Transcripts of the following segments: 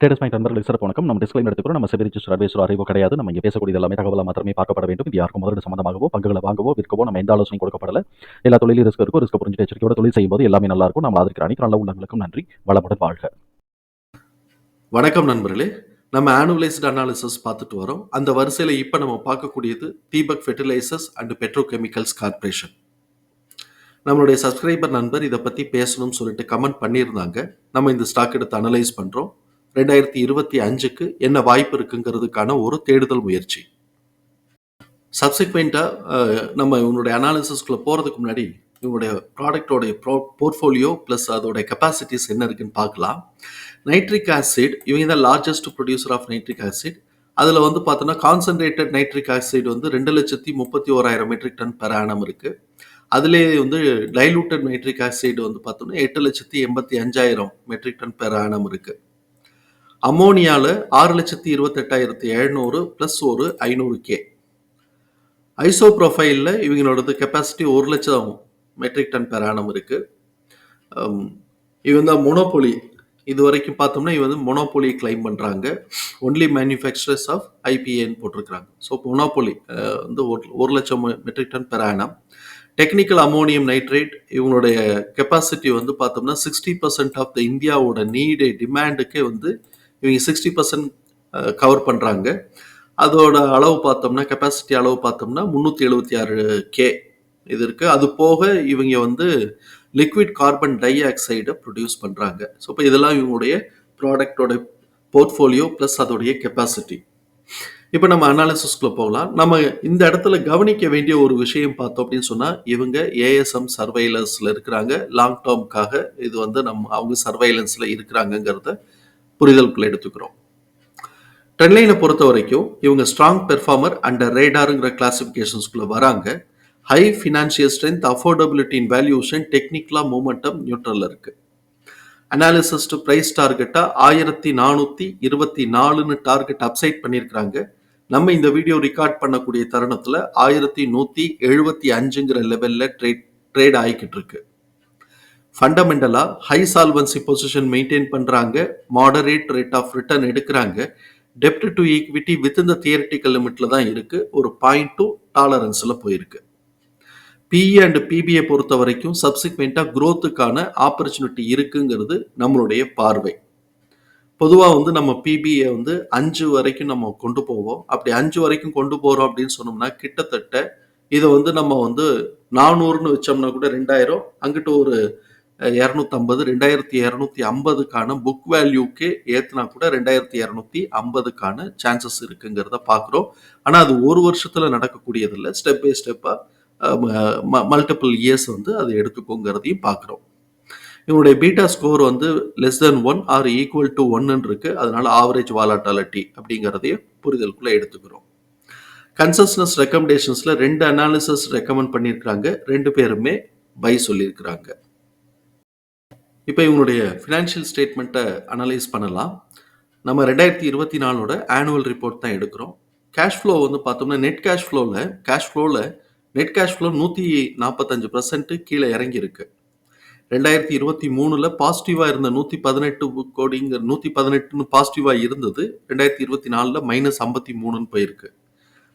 Traders point நண்பர்களுக்கு சிறப்பு வணக்கம். நம்ம டிஸ்கிளைம் எடுத்துக்கிறோம் நம்ம செபி ரிஜிஸ்டர் அட்வைசர் அறிவோ கிடையாது. நம்ம இங்கே பேசக்கூடிய எல்லாமே தகவலாக மாத்திரமே பார்க்கப்பட வேண்டும். இது யாருக்கும் முதலீடு சம்பந்தமாகவோ பங்குகளை வாங்கவோ விற்கவோ நம்ம எந்த ஆலோசனை கொடுக்கப்படல. எல்லா தொழிலும் ரிஸ்க் இருக்கும் ரிஸ்க் புரிஞ்சு எச்சரிக்கையோட தொழில் செய்யும்போது எல்லாமே நல்லா இருக்கும். நம்ம அதற்கு அனைத்து நல்ல உள்ளங்களுக்கும் நன்றி. வளமுடன் வாழ்க. வணக்கம் நண்பர்களே. நம்ம ஆனுவலைஸ்டு அனாலிசிஸ் பார்த்துட்டு வரோம். அந்த வரிசையில் இப்போ நம்ம பார்க்கக்கூடியது Deepak fertilisers and petrochemicals corporation நம்மளுடைய சப்ஸ்கிரைபர் நண்பர் இதை பற்றி பேசணும்னு சொல்லிட்டு கமெண்ட் பண்ணியிருந்தாங்க. நம்ம இந்த ஸ்டாக் எடுத்து அனலைஸ் பண்ணுறோம் ரெண்டாயிரத்தி இருபத்தி அஞ்சுக்கு என்ன வாய்ப்பு இருக்குங்கிறதுக்கான ஒரு தேடுதல் முயற்சி. சப்சிக்வெண்ட்டாக நம்ம இவனுடைய அனாலிசிஸ்குள்ளே போகிறதுக்கு முன்னாடி இவனுடைய ப்ராடக்டோடைய ப்ரோ போர்ட்ஃபோலியோ ப்ளஸ் அதோடைய கெப்பாசிட்டிஸ் என்ன இருக்குன்னு பார்க்கலாம். நைட்ரிக் ஆசிட் இவங்க தான் largest producer of nitric acid அதில் வந்து பார்த்தோன்னா கான்சன்ட்ரேட்டட் நைட்ரிக் ஆசிட் வந்து ரெண்டு லட்சத்தி முப்பத்தி ஓராயிரம் மெட்ரிக் டன் பெர் ஆனம் இருக்குது அதிலே வந்து டைலூட்டட் நைட்ரிக் ஆசிட் வந்து பார்த்தோம்னா எட்டு லட்சத்தி எண்பத்தி அஞ்சாயிரம் மெட்ரிக் டன் பெர் ஆனம் இருக்குது அமோனியாவில் ஆறு லட்சத்தி இருபத்தெட்டாயிரத்தி எழுநூறு ப்ளஸ் ஒரு ஐநூறு கே ஐசோ ப்ரொஃபைலில் இவங்களோடது கெப்பாசிட்டி ஒரு லட்சம் மெட்ரிக் டன் பெர் ஆனம் இருக்குது இவன் தான் மொனோபொலி இது வரைக்கும் பார்த்தோம்னா இவன் வந்து மொனோபொலி கிளைம் பண்ணுறாங்க ஒன்லி மேனுஃபேக்சரர்ஸ் ஆஃப் ஐபிஏன்னு போட்டிருக்கிறாங்க. ஸோ மொனோபொலி வந்து ஒரு ஒரு லட்சம் metric ton per annum technical ammonium nitrate இவங்களுடைய கெப்பாசிட்டி வந்து பார்த்தோம்னா சிக்ஸ்டி பர்சன்ட் ஆஃப் த இந்தியாவோட நீடு டிமாண்டுக்கே வந்து இவங்க சிக்ஸ்டி பர்சன்ட் கவர் பண்ணுறாங்க அதோட அளவு பார்த்தோம்னா கெப்பாசிட்டி அளவு பார்த்தோம்னா முந்நூற்றி எழுபத்தி ஆறு கே இது இருக்குது அது போக இவங்க வந்து லிக்விட் கார்பன் டை ஆக்சைடை ப்ரொடியூஸ் பண்ணுறாங்க ஸோ இப்போ இதெல்லாம் இவங்களுடைய ப்ராடக்டோட போர்ட்ஃபோலியோ ப்ளஸ் அதோடைய கெப்பாசிட்டி இப்போ நம்ம அனாலிசிஸ்குள்ள போகலாம். நம்ம இந்த இடத்துல கவனிக்க வேண்டிய ஒரு விஷயம் பார்த்தோம் அப்படின்னு சொன்னால் இவங்க ஏஎஸ்எம் சர்வைலன்ஸில் இருக்கிறாங்க. லாங் டேர்முக்காக இது வந்து நம்ம அவங்க சர்வைலன்ஸில் இருக்கிறாங்கங்கிறத புரிதலுக்குள்ள எடுத்துக்கிறோம். ட்ரெண்ட்லைனை பொறுத்த வரைக்கும் இவங்க ஸ்ட்ராங் பெர்ஃபார்மர் அண்டர் ரேடாருங்கிற கிளாசிஃபிகேஷன்ஸ்குள்ளே வராங்க. High financial strength affordability in valuation டெக்னிக்கலாக மூமெண்டம் நியூட்ரலில் இருக்குது அனாலிசிஸ் டு ப்ரைஸ் டார்கெட்டாக ஆயிரத்தி நானூற்றி இருபத்தி நாலுன்னு டார்கெட் அப்சைட் பண்ணியிருக்கிறாங்க. நம்ம இந்த வீடியோ ரெக்கார்ட் பண்ணக்கூடிய தருணத்தில் ஆயிரத்தி நூற்றி எழுபத்தி அஞ்சுங்கிற லெவலில் ட்ரேட் ட்ரேட் ஆகிக்கிட்டு இருக்குது ஃபண்டமெண்டலாக ஹை சால்வன்சி பொசிஷன் மெயின்டைன் பண்ணுறாங்க மாடரேட் ரேட் ஆஃப் ரிட்டர்ன் எடுக்கிறாங்க. டெப்ட் டு ஈக்விட்டி வித் இந்த தியரட்டிக்கல் லிமிட்டில் தான் இருக்குது ஒரு பாயிண்ட் டூ டாலரன்ஸில் போயிருக்கு. பிஇ அண்ட் பிபிஐ பொறுத்த வரைக்கும் சப்சிக்வெண்ட்டாக க்ரோத்துக்கான ஆப்பர்ச்சுனிட்டி இருக்குங்கிறது நம்மளுடைய பார்வை. பொதுவாக வந்து நம்ம பிபிஐ வந்து அஞ்சு வரைக்கும் நம்ம கொண்டு போவோம். அப்படி அஞ்சு வரைக்கும் கொண்டு போகிறோம் அப்படின்னு சொன்னோம்னா கிட்டத்தட்ட இதை வந்து நம்ம வந்து நானூறுன்னு வச்சோம்னா கூட ரெண்டாயிரம் அங்கிட்டு ஒரு இரநூத்தம்பது ரெண்டாயிரத்தி இரநூத்தி ஐம்பதுக்கான புக் வேல்யூக்கே ஏற்றுனா கூட ரெண்டாயிரத்தி இரநூத்தி ஐம்பதுக்கான சான்சஸ் இருக்குங்கிறத பார்க்குறோம் ஆனால் அது ஒரு வருஷத்தில் நடக்கக்கூடியதில்லை. ஸ்டெப் பை ஸ்டெப்பாக மல்டிபிள் இயர்ஸ் வந்து அதை எடுத்துக்கோங்கிறதையும் பார்க்குறோம் இவனுடைய பீட்டா ஸ்கோர் வந்து less than one or equal to ஒன்னு இருக்கு. அதனால ஆவரேஜ் வாலாட்டாலிட்டி அப்படிங்கிறதையும் புரிதலுக்குள்ள எடுத்துக்கிறோம். கன்சஸ்னஸ் ரெக்கமெண்டேஷன்ஸ்ல ரெண்டு அனாலிசிஸ் ரெக்கமெண்ட் பண்ணியிருக்கிறாங்க. ரெண்டு பேருமே பை சொல்லியிருக்கிறாங்க. இப்போ இவங்களுடைய ஃபினான்ஷியல் ஸ்டேட்மெண்ட்டை அனலைஸ் பண்ணலாம். நம்ம ரெண்டாயிரத்தி இருபத்தி நாலோட ஆனுவல் ரிப்போர்ட் தான் எடுக்கிறோம். கேஷ் ஃப்ளோ வந்து பார்த்தோம்னா நெட் கேஷ் ஃப்ளோவில் கேஷ் ஃப்ளோவில் நெட் கேஷ் ஃப்ளோ நூற்றி நாற்பத்தஞ்சு பர்சன்ட்டு கீழே இறங்கியிருக்கு. ரெண்டாயிரத்தி இருபத்தி மூணில் பாசிட்டிவாக இருந்த நூற்றி பதினெட்டு கோடிங்கிற நூற்றி பதினெட்டுன்னு பாசிட்டிவாக இருந்தது. ரெண்டாயிரத்தி இருபத்தி நாலில் மைனஸ் ஐம்பத்தி மூணுன்னு போயிருக்கு.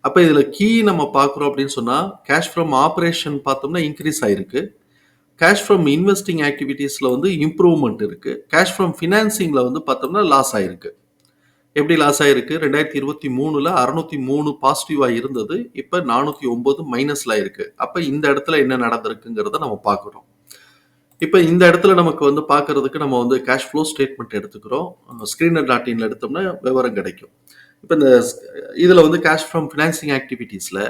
அப்போ இதில் கீ நம்ம பார்க்குறோம் அப்படின்னு சொன்னால் கேஷ் ஃப்ரம் ஆப்ரேஷன் பார்த்தோம்னா இன்க்ரீஸ் ஆயிருக்கு. கேஷ் ஃப்ரம் இன்வெஸ்டிங் ஆக்டிவிட்டீஸில் வந்து இம்ப்ரூவ்மெண்ட் இருக்குது கேஷ் ஃப்ரம் ஃபினான்சிங்கில் வந்து பார்த்தோம்னா லாஸ் ஆயிருக்கு. எப்படி லாஸ் ஆயிருக்கு? ரெண்டாயிரத்தி இருபத்தி மூணில் அறுநூத்தி மூணு பாசிட்டிவாக இருந்தது. இப்போ நானூற்றி ஒம்பது மைனஸில் ஆயிருக்கு. அப்போ இந்த இடத்துல என்ன நடந்திருக்குங்கிறத நம்ம பார்க்குறோம் இப்போ இந்த இடத்துல நமக்கு வந்து பார்க்கறதுக்கு நம்ம வந்து கேஷ் ஃப்ளோ ஸ்டேட்மெண்ட் எடுத்துக்கிறோம். ஸ்க்ரீனர் டாட் இன்ல எடுத்தோம்னா விவரம் கிடைக்கும். இப்போ இந்த இதில் வந்து கேஷ் ஃப்ரம் ஃபினான்சிங் ஆக்டிவிட்டீஸில்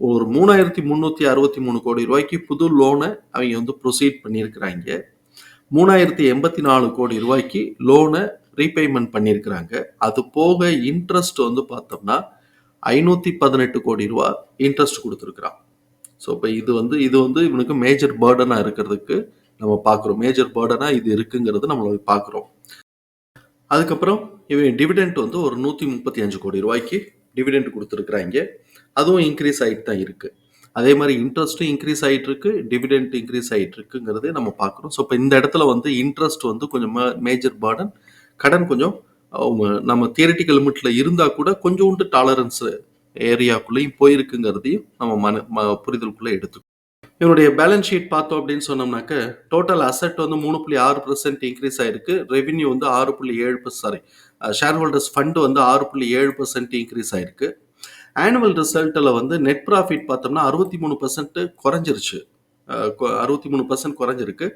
ஒரு மூணாயிரத்தி முந்நூற்றி அறுபத்தி மூணு கோடி ரூபாய்க்கு புது லோனை அவங்க வந்து ப்ரொசீட் பண்ணியிருக்கிறாங்க. மூணாயிரத்தி எண்பத்தி நாலு கோடி ரூபாய்க்கு லோனை ரீபேமெண்ட் பண்ணியிருக்கிறாங்க. அது போக இன்ட்ரெஸ்ட் வந்து பார்த்தோம்னா ஐநூற்றி பதினெட்டு கோடி ரூபா இன்ட்ரெஸ்ட் கொடுத்துருக்குறான். ஸோ இப்போ இது வந்து இது வந்து இவனுக்கு மேஜர் பேர்டனாக இருக்கிறதுக்கு நம்ம பார்க்குறோம். மேஜர் பேர்டனாக இது இருக்குங்கிறது நம்மள பார்க்குறோம். அதுக்கப்புறம் இவன் டிவிடெண்ட் வந்து ஒரு நூற்றி முப்பத்தி அஞ்சு கோடி ரூபாய்க்கு டிவிடெண்ட் கொடுத்துருக்குறாங்க. அதுவும் இன்க்ரீஸ் ஆகிட்டு தான் இருக்குது அதே மாதிரி இன்ட்ரெஸ்ட்டும் இன்க்ரீஸ் ஆகிட்டு இருக்கு டிவிடெண்ட் இன்க்ரீஸ் ஆகிட்டு இருக்குங்கிறதே நம்ம பார்க்குறோம். ஸோ இப்போ இந்த இடத்துல வந்து இன்ட்ரெஸ்ட் வந்து கொஞ்சம் மேஜர் பேர்டன் கடன் கொஞ்சம் அவங்க நம்ம தியரிட்டிக்கல் லிமிட்ல இருந்தா கூட கொஞ்சோண்டு டாலரன்ஸ் ஏரியாக்குள்ளேயும் போயிருக்குங்கிறதையும் நம்ம மன ம- புரிதலுக்குள்ளே எடுத்துக்கணும் இவனுடைய பேலன்ஸ் ஷீட் பார்த்தோம் அப்படின்னு சொன்னோம்னாக்க டோட்டல் அசெட் வந்து மூணு புள்ளி ஆறு பர்சன்ட் இன்க்ரீஸ் ஆயிருக்கு. ரெவென்யூ வந்து ஆறு புள்ளி ஏழு சாரி ஷேர் ஹோல்டர்ஸ் ஃபண்ட் வந்து ஆறு புள்ளி ஏழு பர்சன்ட் இன்க்ரீஸ் ஆயிருக்கு. ஆனுவல் ரிசல்ட்டில் வந்து நெட் ப்ராஃபிட் பார்த்தோம்னா அறுபத்தி மூணு பர்சன்ட் குறைஞ்சிருச்சு. அறுபத்தி மூணு பர்சன்ட் குறைஞ்சிருக்கு.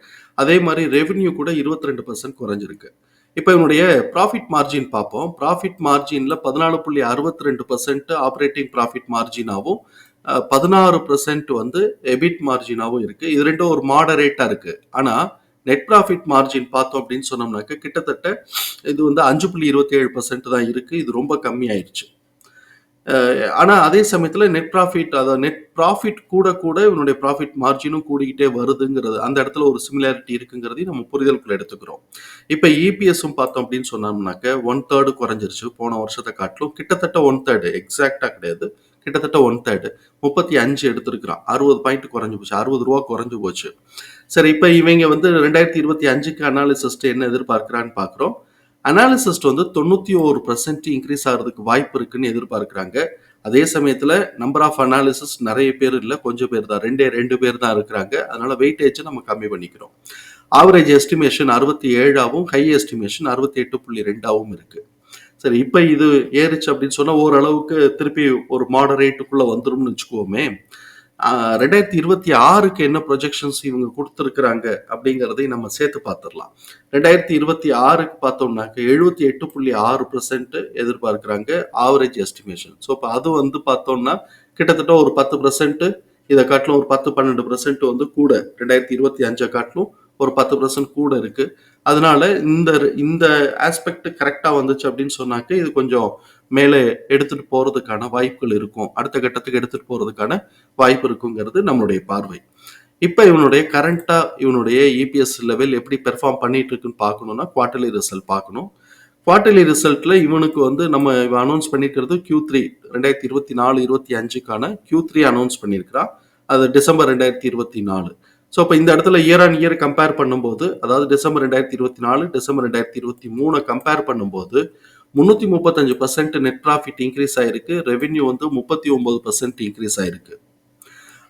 அதே மாதிரி ரெவென்யூ கூட இருபத்தி ரெண்டு பர்சன்ட் குறைஞ்சிருக்கு. இப்போ இவனுடைய ப்ராஃபிட் மார்ஜின் பார்ப்போம். ப்ராஃபிட் மார்ஜினில் பதினாலு புள்ளி அறுபத்தி ரெண்டு பர்சன்ட் ஆப்ரேட்டிங் ப்ராஃபிட் மார்ஜினாகவும் பதினாறு பர்சன்ட் வந்து எபிட் மார்ஜினாகவும் இருக்குது இது ரெண்டும் ஒரு மாடரேட்டாக இருக்குது ஆனால் நெட் ப்ராஃபிட் மார்ஜின் பார்த்தோம் அப்படின்னு சொன்னோம்னாக்க கிட்டத்தட்ட இது வந்து அஞ்சு புள்ளி இருபத்தி ஏழு பர்சன்ட் தான் இருக்குது இது ரொம்ப கம்மியாயிருச்சு. ஆனால் அதே சமயத்தில் நெட் ப்ராஃபிட் அதாவது நெட் ப்ராஃபிட் கூட கூட இவனுடைய ப்ராஃபிட் மார்ஜினும் கூடிக்கிட்டே வருதுங்கிறது அந்த இடத்துல ஒரு சிமிலாரிட்டி இருக்குங்கிறதையும் நம்ம புரிதலுக்குள்ள எடுத்துக்கிறோம். இப்போ இபிஎஸும் பார்த்தோம் அப்படின்னு சொன்னோம்னாக்க ஒன் தேர்டு குறைஞ்சிருச்சு. போன வருஷத்தை காட்டிலும் கிட்டத்தட்ட ஒன் தேர்டு எக்ஸாக்டாக கிடையாது. கிட்டத்தட்ட ஒன் தேர்டு முப்பத்தி அஞ்சு எடுத்திருக்கிறான். அறுபது பாயிண்ட் குறைஞ்சு போச்சு. அறுபது ரூபா குறைஞ்சு போச்சு. சரி இப்போ இவங்க வந்து ரெண்டாயிரத்தி இருபத்தி அஞ்சுக்கு அனாலிசிஸ்ட் என்ன எதிர்பார்க்கிறான்னு பார்க்குறோம் அனாலிசிஸ்ட் வந்து தொண்ணூற்றி ஒரு பர்சன்ட் இன்க்ரீஸ் ஆகிறதுக்கு வாய்ப்பு இருக்குன்னு எதிர்பார்க்குறாங்க. அதே சமயத்தில் நம்பர் ஆஃப் அனாலிசிஸ் நிறைய பேர் இல்லை கொஞ்சம் பேர் தான். ரெண்டே ரெண்டு பேர் தான் இருக்கிறாங்க. அதனால வெயிட்டேஜை நம்ம கம்மி பண்ணிக்கிறோம். ஆவரேஜ் எஸ்டிமேஷன் அறுபத்தி ஏழாவும் ஹை எஸ்டிமேஷன் அறுபத்தி எட்டு புள்ளி ரெண்டாவும் இருக்கு. சரி இப்போ இது ஏறுச்சு அப்படின்னு சொன்னா ஓரளவுக்கு திருப்பி ஒரு மாடரேட்டுக்குள்ள வந்துரும்னு வச்சுக்கோமே ரெண்டாயிரத்தி இருபத்தி ஆறுக்கு என்ன ப்ரொஜெக்ஷன்ஸ் இவங்க கொடுத்துருக்குறாங்க அப்படிங்கிறதையும் நம்ம சேர்த்து பார்த்துடலாம். ரெண்டாயிரத்தி இருபத்தி ஆறுக்கு பார்த்தோம்னாக்க எழுபத்தி எட்டு புள்ளி ஆறு பர்சன்ட் எதிர்பார்க்குறாங்க ஆவரேஜ் எஸ்டிமேஷன் ஸோ இப்போ அது வந்து பார்த்தோம்னா கிட்டத்தட்ட ஒரு பத்து பர்சன்ட் இதை காட்டிலும் ஒரு பத்து பன்னெண்டு பர்சன்ட் வந்து கூட ரெண்டாயிரத்தி இருபத்தி அஞ்சை காட்டிலும் ஒரு பத்து பர்சன்ட் கூட இருக்கு. அதனால இந்த இந்த ஆஸ்பெக்ட் கரெக்டாக வந்துச்சு அப்படின்னு சொன்னாக்க இது கொஞ்சம் மேலே எடுத்துட்டு போறதுக்கான வாய்ப்புகள் இருக்கும். அடுத்த கட்டத்துக்கு எடுத்துட்டு போறதுக்கான வாய்ப்பு இருக்குங்கிறது நம்மளுடைய பார்வை. இப்போ இவனுடைய கரண்டா இவனுடைய இபிஎஸ் லெவல் எப்படி பெர்ஃபார்ம் பண்ணிட்டு இருக்குன்னு பார்க்கணும்னா குவார்டர்லி ரிசல்ட் பார்க்கணும். குவார்டர்லி ரிசல்ட்ல இவனுக்கு வந்து நம்ம அனௌன்ஸ் பண்ணிருக்கிறது கியூ த்ரீ ரெண்டாயிரத்தி இருபத்தி நாலு இருபத்தி அஞ்சுக்கான கியூ த்ரீ அனௌன்ஸ் பண்ணியிருக்கிறான் அது டிசம்பர் ரெண்டாயிரத்தி இருபத்தி நாலு. ஸோ இப்போ இந்த இடத்துல இயர் ஆன் இயர் கம்பேர் பண்ணும்போது அதாவது டிசம்பர் ரெண்டாயிரத்தி இருபத்தி நாலு டிசம்பர் ரெண்டாயிரத்தி இருபத்தி மூணு கம்பேர் பண்ணும்போது முந்நூற்றி முப்பத்தஞ்சு பர்சன்ட் நெட் ப்ராஃபிட் இன்க்ரீஸ் ஆயிருக்கு. ரெவென்யூ வந்து முப்பத்தி ஒன்பது பர்சன்ட் இன்க்ரீஸ் ஆயிருக்கு.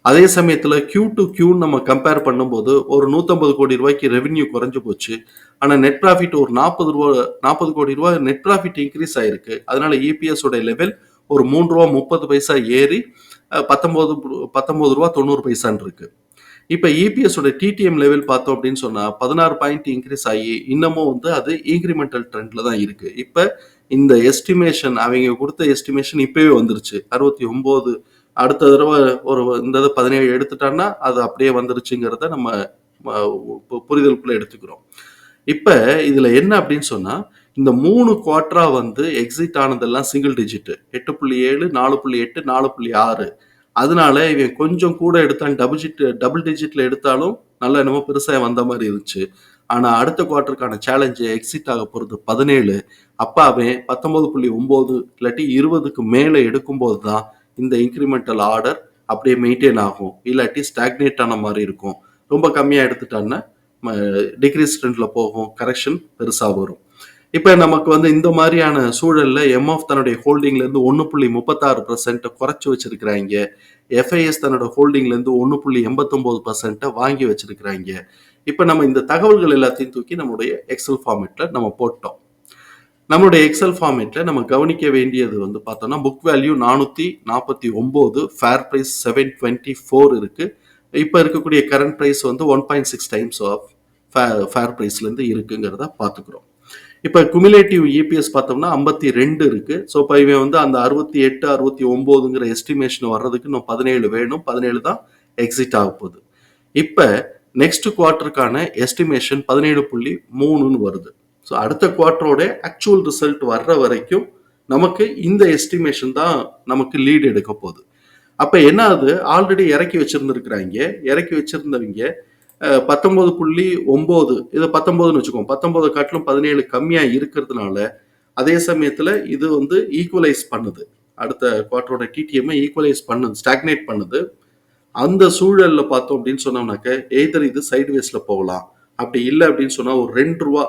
அதே சமயத்தில் கியூ டு கியூன்னு நம்ம கம்பேர் பண்ணும்போது ஒரு நூற்றம்பது கோடி ரூபாய்க்கு ரெவென்யூ குறைஞ்சு போச்சு. ஆனால் நெட் ப்ராஃபிட் ஒரு நாற்பது ரூபா நாற்பது கோடி ரூபாய் நெட் ப்ராஃபிட் இன்க்ரீஸ் ஆயிருக்கு. அதனால இபிஎஸ் உடைய லெவல் ஒரு மூன்று ரூபா முப்பது பைசா ஏறி பத்தொம்போது பத்தொம்போது ரூபா தொண்ணூறு பைசான் இருக்குது இப்போ இபிஎஸோட டிடிஎம் லெவல் பார்த்தோம் அப்படின்னு சொன்னால் பதினாறு பாயிண்ட் இன்க்ரீஸ் ஆகி இன்னமும் வந்து அது இன்க்ரிமெண்டல் ட்ரெண்டில் தான் இருக்கு. இப்போ இந்த எஸ்டிமேஷன் அவங்க கொடுத்த எஸ்டிமேஷன் இப்பவே வந்துருச்சு. அறுபத்தி ஒம்பது அடுத்த தடவை ஒரு இந்த பதினேழு எடுத்துட்டான்னா அது அப்படியே வந்துருச்சுங்கிறத நம்ம புரிதலுக்குள்ளே பு- எடுத்துக்கிறோம். இப்போ இதில் என்ன அப்படின்னு சொன்னால் இந்த மூணு குவார்டரா வந்து எக்ஸிட் ஆனதெல்லாம் சிங்கிள் டிஜிட் எட்டு புள்ளி ஏழு நாலு புள்ளி எட்டு நாலு புள்ளி ஆறு. அதனால இவன் கொஞ்சம் கூட எடுத்தான் டபுள் டிஜிட் டபுள் டிஜிட்ல எடுத்தாலும் நல்ல என்னமோ பெருசாக வந்த மாதிரி இருந்துச்சு. ஆனால் அடுத்த குவார்ட்டருக்கான சேலஞ்சு எக்ஸிட் ஆக போகிறது பதினேழு. அப்பாவே அவன் பத்தொன்பது புள்ளி ஒம்பது இல்லாட்டி இருபதுக்கு மேலே எடுக்கும்போது தான் இந்த இன்க்ரிமெண்டல் ஆர்டர் அப்படியே மெயின்டைன் ஆகும். இல்லாட்டி ஸ்டாக்னேட் ஆன மாதிரி இருக்கும். ரொம்ப கம்மியாக எடுத்துட்டான்னா டிக்ரீஸ் ட்ரெண்டில் போகும். கரெக்ஷன் பெருசாக வரும். இப்போ நமக்கு வந்து இந்த மாதிரியான சூழல்ல எம்எஃப் தன்னுடைய ஹோல்டிங்ல இருந்து ஒன்று புள்ளி முப்பத்தாறு பர்சன்ட் குறைச்சி வச்சிருக்கிறாங்க. எஃப்ஐஎஸ் தன்னோட ஹோல்டிங்ல இருந்து ஒன்று புள்ளி எண்பத்தொன்பது பர்சன்ட்டை வாங்கி வச்சிருக்கிறாங்க. இப்போ நம்ம இந்த தகவல்கள் எல்லாத்தையும் தூக்கி நம்முடைய எக்ஸல் ஃபார்மேட்ல நம்ம போட்டோம். நம்மளுடைய எக்ஸல் ஃபார்மேட்ல நம்ம கவனிக்க வேண்டியது வந்து பார்த்தோம்னா புக் வேல்யூ நானூற்றி நாற்பத்தி ஒம்பது fair price seven twenty four இருக்கு. இப்போ இருக்கக்கூடிய கரண்ட் ப்ரைஸ் வந்து one point six times of fair ப்ரைஸ்லேருந்து இருக்குங்கிறத பார்த்துக்குறோம். இப்போ குமுலேட்டிவ் இபிஎஸ் பார்த்தோம்னா ஐம்பத்தி ரெண்டு இருக்கு. ஸோ இப்போ இவன் வந்து அந்த அறுபத்தி எட்டு அறுபத்தி ஒம்போதுங்கிற எஸ்டிமேஷன் வர்றதுக்கு இன்னும் பதினேழு வேணும். பதினேழு தான் எக்ஸிட் ஆக போகுது. இப்போ நெக்ஸ்ட் குவார்ட்டருக்கான எஸ்டிமேஷன் பதினேழு புள்ளி மூணுன்னு வருது. ஸோ அடுத்த குவார்ட்டரோட ஆக்சுவல் ரிசல்ட் வர்ற வரைக்கும் நமக்கு இந்த எஸ்டிமேஷன் தான் நமக்கு லீடு எடுக்க போகுது. அப்போ என்ன ஆகுது ஆல்ரெடி இறக்கி வச்சிருந்துருக்குறாங்க. இறக்கி வச்சிருந்தவங்க பத்தொம்போது பத்தொன்பது புள்ளி ஒம்பது. இது பத்தொன்பதுன்னு வச்சுக்கோங்க. பத்தொன்பது காட்டிலும் பதினேழு கம்மியாக இருக்கிறதுனால அதே சமயத்தில் இது வந்து ஈக்குவலைஸ் பண்ணுது. அடுத்த குவார்ட்டரோட டிடிஎம்ஐ ஈக்குவலைஸ் பண்ணுது ஸ்டாக்னேட் பண்ணுது. அந்த சூழலில் பார்த்தோம் அப்படின்னு சொன்னோம்னாக்க எய்தர் இது சைட்வேஸ்ல போகலாம். அப்படி இல்லை அப்படின்னு சொன்னால் ஒரு ரெண்டு ரூபா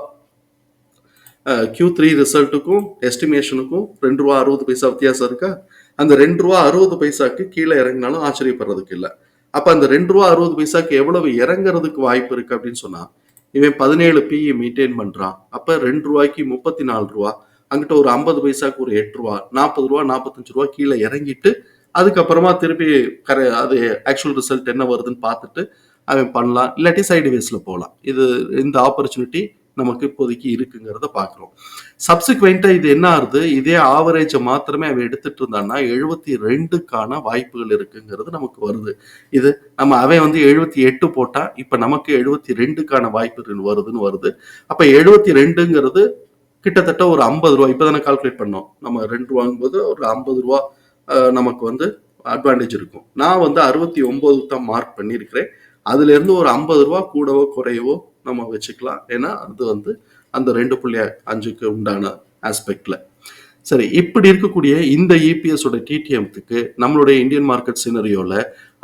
கியூ த்ரீ ரிசல்ட்டுக்கும் எஸ்டிமேஷனுக்கும் ரெண்டு ரூபா அறுபது பைசா வித்தியாசம் இருக்கா? அந்த ரெண்டு ரூபா அறுபது பைசாக்கு கீழே இறங்கினாலும் ஆச்சரியப்படுறதுக்கு இல்லை. அப்ப அந்த ரெண்டு ரூபா அறுபது பைசாக்கு எவ்வளவு இறங்குறதுக்கு வாய்ப்பு இருக்கு அப்படின்னு சொன்னா இவன் பதினேழு பிஇ மெயின்டைன் பண்றான். அப்ப ரெண்டு ரூபாய்க்கு முப்பத்தி நாலு ரூபா அங்கிட்ட ஒரு ஐம்பது பைசாக்கு ஒரு எட்டு ரூபா நாற்பது ரூபா நாற்பத்தஞ்சு ரூபா கீழே இறங்கிட்டு அதுக்கப்புறமா திருப்பி கரை அது ஆக்சுவல் ரிசல்ட் என்ன வருதுன்னு பார்த்துட்டு அவன் பண்ணலாம். இல்லாட்டி சைடு வேஸ்ல போகலாம் இது இந்த ஆப்பர்ச்சுனிட்டி நமக்கு இப்போதைக்கு இருக்குங்கிறத பார்க்குறோம். சப்சிக்வெண்ட்டாக இது என்ன ஆகுது இதே ஆவரேஜை மாத்திரமே அவன் எடுத்துட்டு இருந்தான்னா எழுபத்தி ரெண்டுக்கான வாய்ப்புகள் இருக்குங்கிறது நமக்கு வருது. இது நம்ம அவன் வந்து எழுபத்தி எட்டு போட்டால் இப்போ நமக்கு எழுபத்தி ரெண்டுக்கான வாய்ப்புகள் வருதுன்னு வருது. அப்போ எழுபத்தி ரெண்டுங்கிறது கிட்டத்தட்ட ஒரு ஐம்பது ரூபா இப்போ தானே கால்குலேட் பண்ணோம். நம்ம ரெண்டு ரூபாங்கும்போது ஒரு ஐம்பது ரூபா நமக்கு வந்து அட்வான்டேஜ் இருக்கும். நான் வந்து அறுபத்தி ஒம்பது தான் மார்க் பண்ணியிருக்கிறேன். அதுலேருந்து ஒரு ஐம்பது ரூபா கூடவோ குறையவோ நம்ம வச்சுக்கலாம். ஏன்னா அது வந்து அந்த ரெண்டு புள்ளி அஞ்சுக்கு உண்டான ஆஸ்பெக்டில் சரி இப்படி இருக்கக்கூடிய இந்த இபிஎஸ் ஓட டிடிஎம்த்துக்கு நம்மளுடைய இந்தியன் மார்க்கெட் சினரியோவில்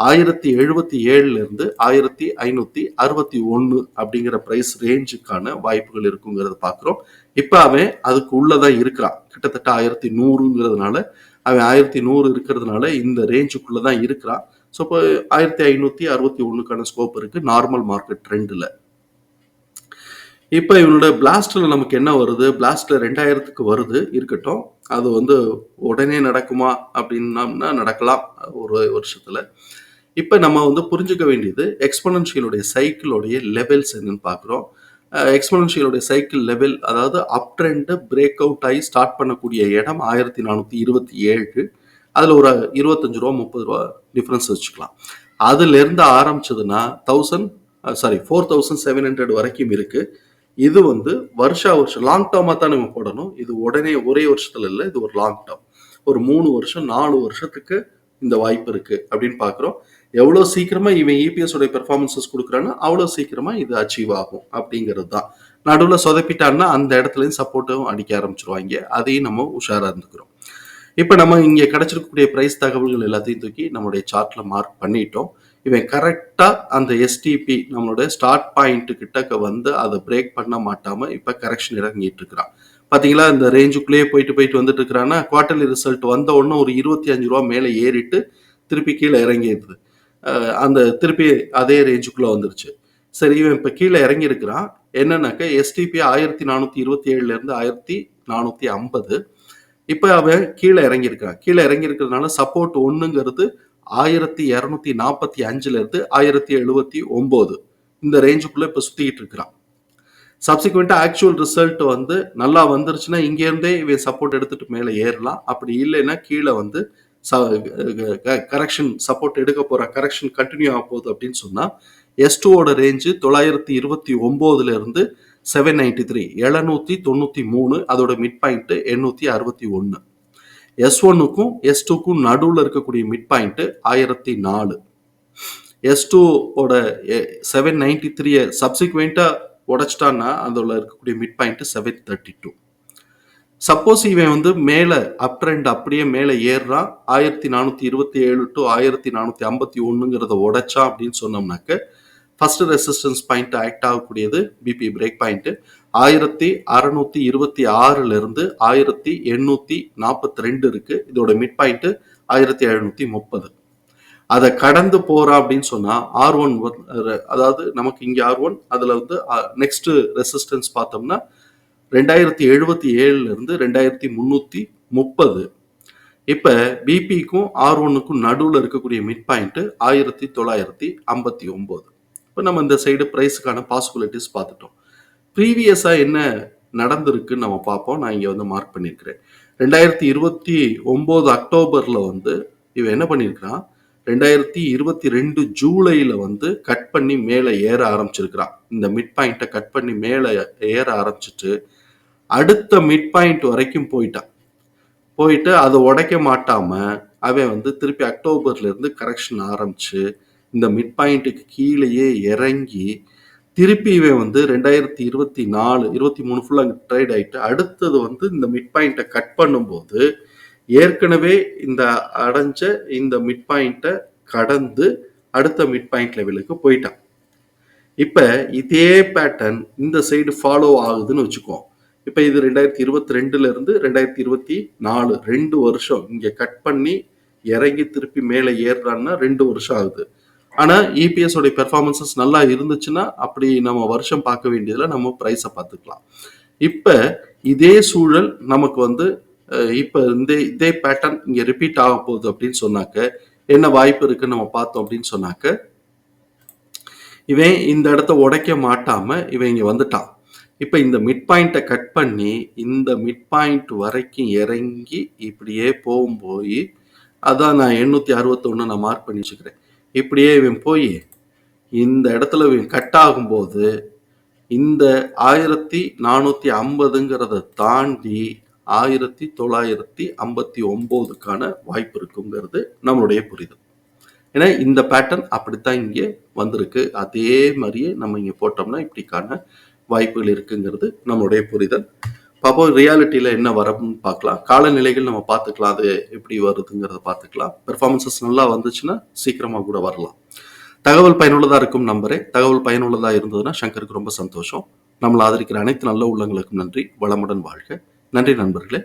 ஆயிரத்தி எழுபத்தி ஏழுல இருந்து ஆயிரத்தி ஐநூத்தி அறுபத்தி ஒன்று அப்படிங்கிற பிரைஸ் ரேஞ்சுக்கான வாய்ப்புகள் இருக்குங்கிறத பாக்குறோம் இப்ப அவன் அதுக்கு உள்ளதான் இருக்கிறான். கிட்டத்தட்ட ஆயிரத்தி நூறுங்கிறதுனால அவன் ஆயிரத்தி நூறு இருக்கிறதுனால இந்த ரேஞ்சுக்குள்ளதான் இருக்கிறான். ஸோ இப்போ ஆயிரத்தி ஐநூத்தி அறுபத்தி ஒண்ணுக்கான ஸ்கோப் இருக்கு. நார்மல் மார்க்கெட் ட்ரெண்ட்ல இப்போ இவனோட பிளாஸ்டில் நமக்கு என்ன வருது? பிளாஸ்டில் ரெண்டாயிரத்துக்கு வருது. இருக்கட்டும். அது வந்து உடனே நடக்குமா அப்படின்னம்னா நடக்கலாம். ஒரு வருஷத்தில். இப்போ நம்ம வந்து புரிஞ்சுக்க வேண்டியது எக்ஸ்பனன்ஷியலுடைய சைக்கிளுடைய லெவல்ஸ் என்னன்னு பார்க்குறோம். எக்ஸ்பனன்ஷியலுடைய சைக்கிள் லெவல் அதாவது அப் ட்ரெண்டு பிரேக் அவுட் ஆகி ஸ்டார்ட் பண்ணக்கூடிய இடம் ஆயிரத்தி நானூற்றி இருபத்தி ஏழு. அதில் ஒரு இருபத்தஞ்சு ரூபா முப்பது ரூபா டிஃப்ரென்ஸ் வச்சுக்கலாம். அதுலேருந்து ஆரம்பிச்சதுன்னா thousand sorry four thousand seven hundred வரைக்கும் இருக்குது இது வந்து வருஷா வருஷம் லாங் டேர்மாக தான் நம்ம போடணும். இது உடனே ஒரே வருஷத்துல இல்லை இது ஒரு லாங் டேர்ம் ஒரு மூணு வருஷம் நாலு வருஷத்துக்கு இந்த வாய்ப்பு இருக்கு அப்படின்னு பார்க்குறோம் எவ்வளோ சீக்கிரமா இவன் இபிஎஸ் உடைய பெர்ஃபார்மன்சஸ் கொடுக்குறானோ அவ்வளோ சீக்கிரமா இது அச்சீவ் ஆகும் அப்படிங்கிறது தான். நடுவில் சொதப்பிட்டான்னா அந்த இடத்துலையும் சப்போர்ட்டும் அடிக்க ஆரம்பிச்சிருவாங்க. அதையும் நம்ம உஷாரா இருந்துக்கிறோம். இப்போ நம்ம இங்கே கிடைச்சிருக்கக்கூடிய பிரைஸ் தகவல்கள் எல்லாத்தையும் தூக்கி நம்மளுடைய சார்ட்ல மார்க் பண்ணிட்டோம். இவன் கரெக்டாக அந்த எஸ்டிபி நம்மளுடைய ஸ்டார்ட் பாயிண்ட் கிட்டக்க வந்து அதை பிரேக் பண்ண மாட்டாமல் இப்போ கரெக்ஷன் இறங்கிட்டு இருக்கிறான். பார்த்தீங்களா இந்த ரேஞ்சுக்குள்ளேயே போயிட்டு போயிட்டு வந்துட்டு இருக்கிறான்னா குவார்டர்லி ரிசல்ட் வந்த உடனே ஒரு இருபத்தி அஞ்சு ரூபா மேலே ஏறிட்டு திருப்பி கீழே இறங்கிடுது. அந்த திருப்பி அதே ரேஞ்சுக்குள்ளே வந்துருச்சு. சரி இவன் இப்போ கீழே இறங்கியிருக்கிறான். என்னன்னாக்கா எஸ்டிபி ஆயிரத்தி நானூற்றி இருபத்தி ஏழுலேருந்து ஆயிரத்தி நானூற்றி ஐம்பது. இப்போ அவன் கீழே இறங்கியிருக்கிறான். கீழே இறங்கியிருக்கிறதுனால சப்போர்ட் ஒன்றுங்கிறது ஆயிரத்தி இரநூத்தி நாற்பத்தி அஞ்சுல இருந்து ஆயிரத்தி எழுபத்தி ஒன்பது இந்த ரேஞ்சுக்குள்ள இப்ப சுத்திக்கிட்டு இருக்கிறான். சப்சிக்வெண்டா ஆக்சுவல் ரிசல்ட் வந்து நல்லா வந்துருச்சுன்னா இங்க இருந்தே இவன் சப்போர்ட் எடுத்துட்டு மேலே ஏறலாம். அப்படி இல்லைன்னா கீழே வந்து கரெக்ஷன் சப்போர்ட் எடுக்க போற கரெக்ஷன் கண்டினியூ ஆக போகுது அப்படின்னு சொன்னா எஸ் டூவோட ரேஞ்சு தொள்ளாயிரத்தி இருபத்தி ஒன்பதுல இருந்து செவன் நைன்டி த்ரீ எழுநூத்தி தொண்ணூத்தி மூணு அதோட மிட் பாயிண்ட் எண்ணூத்தி அறுபத்தி ஒன்னு. எஸ் ஒன்னுக்கும் எஸ் டூக்கும் நடுவில் இருக்கக்கூடிய மிட் பாயிண்ட் ஆயிரத்தி நாலு. எஸ் டூவோட செவன் நைன்டி த்ரீயை சப்சிக்வெண்ட்டாக உடைச்சிட்டான்னா அதில் இருக்கக்கூடிய mid point seven thirty two suppose இவன் வந்து மேலே அப் ட்ரெண்ட் அப்படியே மேலே ஏறுறான் ஆயிரத்தி நானூற்றி இருபத்தி ஏழு டு ஆயிரத்தி நானூற்றி ஐம்பத்தி ஒன்றுங்கிறத உடைச்சான் அப்படின்னு சொன்னோம்னாக்க ஃபர்ஸ்ட் ரெசிஸ்டன்ஸ் பாயிண்ட் ஆக்ட் ஆகக்கூடியது பிபி பிரேக் பாயிண்ட்டு ஆயிரத்தி அறுநூத்தி இருபத்தி ஆறுல இருந்து ஆயிரத்தி எண்ணூத்தி நாற்பத்தி ரெண்டு இருக்கு. இதோட மிட் பாயிண்ட் ஆயிரத்தி எழுநூத்தி முப்பது. அதை கடந்து போறா அப்படின்னு சொன்னா ஆர் ஒன் அதாவது நமக்கு இங்க ஆர் ஒன் அதுல வந்து நெக்ஸ்ட் ரெசிஸ்டன்ஸ் பார்த்தோம்னா ரெண்டாயிரத்தி எழுபத்தி ஏழுல இருந்து ரெண்டாயிரத்தி முன்னூத்தி முப்பது. இப்ப பிபிக்கும் ஆர் ஒன்னுக்கும் நடுவில் இருக்கக்கூடிய மிட் பாயிண்ட் ஆயிரத்தி தொள்ளாயிரத்தி ஐம்பத்தி ஒன்பது. இப்போ நம்ம இந்த சைடு ப்ரைஸுக்கான பாசிபிலிட்டிஸ் பார்த்துட்டோம். ப்ரீவியஸாக என்ன நடந்திருக்குன்னு நம்ம பார்ப்போம். நான் இங்கே வந்து மார்க் பண்ணியிருக்கிறேன். ரெண்டாயிரத்தி இருபத்தி ஒம்பது அக்டோபரில் வந்து இவன் என்ன பண்ணியிருக்கிறான்? ரெண்டாயிரத்தி இருபத்தி ரெண்டு ஜூலையில் வந்து கட் பண்ணி மேலே ஏற ஆரம்பிச்சிருக்கிறான். இந்த மிட் பாயிண்ட்டை கட் பண்ணி மேலே ஏற ஆரம்பிச்சிட்டு அடுத்த மிட் பாயிண்ட் வரைக்கும் போயிட்டான். போயிட்டு அதை உடைக்க மாட்டாம அவன் வந்து திருப்பி அக்டோபர்லேருந்து கரெக்ஷன் ஆரம்பிச்சு இந்த மிட் பாயிண்ட்டுக்கு கீழேயே இறங்கி திருப்பி இவன் வந்து ரெண்டாயிரத்தி இருபத்தி நாலு இருபத்தி மூணு ஃபுல்லாக ட்ரேட் ஆகிட்டு அடுத்தது வந்து இந்த மிட் பாயிண்ட்டை கட் பண்ணும்போது ஏற்கனவே இந்த அடைஞ்ச இந்த மிட் பாயிண்ட்டை கடந்து அடுத்த மிட் பாயிண்ட் லெவலுக்கு போயிட்டான். இப்போ இதே பேட்டர்ன் இந்த சைடு ஃபாலோ ஆகுதுன்னு வச்சுக்கோ இப்போ இது ரெண்டாயிரத்தி இருபத்தி ரெண்டுலேருந்து ரெண்டாயிரத்தி இருபத்தி நாலு ரெண்டு வருஷம் இங்கே கட் பண்ணி இறங்கி திருப்பி மேலே ஏறுறான்னா ரெண்டு வருஷம் ஆகுது. ஆனா இபிஎஸ் உடைய பெர்ஃபார்மன்சஸ் நல்லா இருந்துச்சுன்னா அப்படி நம்ம வருஷம் பார்க்க வேண்டியதுல நம்ம ப்ரைஸை பார்த்துக்கலாம். இப்ப இதே சூழல் நமக்கு வந்து இப்போ இப்ப இந்த இதே பேட்டர்ன் இங்க ரிப்பீட் ஆக போகுது அப்படின்னு சொன்னாக்க என்ன வாய்ப்பு இருக்குன்னு நம்ம பார்த்தோம் அப்படின்னு சொன்னாக்க இவன் இந்த இடத்த உடைக்க மாட்டாம இவன் இங்க வந்துட்டான். இப்ப இந்த மிட் பாயிண்ட்டை கட் பண்ணி இந்த மிட் பாயிண்ட் வரைக்கும் இறங்கி இப்படியே போகும் போய் அதான் நான் எண்ணூத்தி அறுபத்தொன்னு நான் மார்க் பண்ணி வச்சுக்கிறேன். இப்படியே இவன் போய் இந்த இடத்துல இவன் கட் ஆகும்போது இந்த ஆயிரத்தி நானூத்தி ஐம்பதுங்கிறத தாண்டி ஆயிரத்தி தொள்ளாயிரத்தி ஐம்பத்தி ஒன்பதுக்கான வாய்ப்பு இருக்குங்கிறது நம்மளுடைய புரிதல். ஏன்னா இந்த பேட்டர்ன் அப்படித்தான் இங்கே வந்திருக்கு. அதே மாதிரியே நம்ம இங்கே போட்டோம்னா இப்படிக்கான வாய்ப்புகள் இருக்குங்கிறது நம்மளுடைய புரிதல். பார்ப்போம் ரியாலிட்டியில் என்ன வரும்னு பார்க்கலாம். காலநிலைகள் நம்ம பார்த்துக்கலாம் அது எப்படி வருதுங்கிறத பார்த்துக்கலாம். பெர்ஃபார்மன்சஸ் நல்லா வந்துச்சுன்னா சீக்கிரமாக கூட வரலாம். தகவல் பயனுள்ளதாக இருக்கும் நம்பரே. தகவல் பயனுள்ளதாக இருந்ததுன்னா சங்கருக்கு ரொம்ப சந்தோஷம். நம்மளை ஆதரிக்கிற அனைத்து நல்ல உள்ளங்களுக்கும் நன்றி. வளமுடன் வாழ்க. நன்றி நண்பர்களே.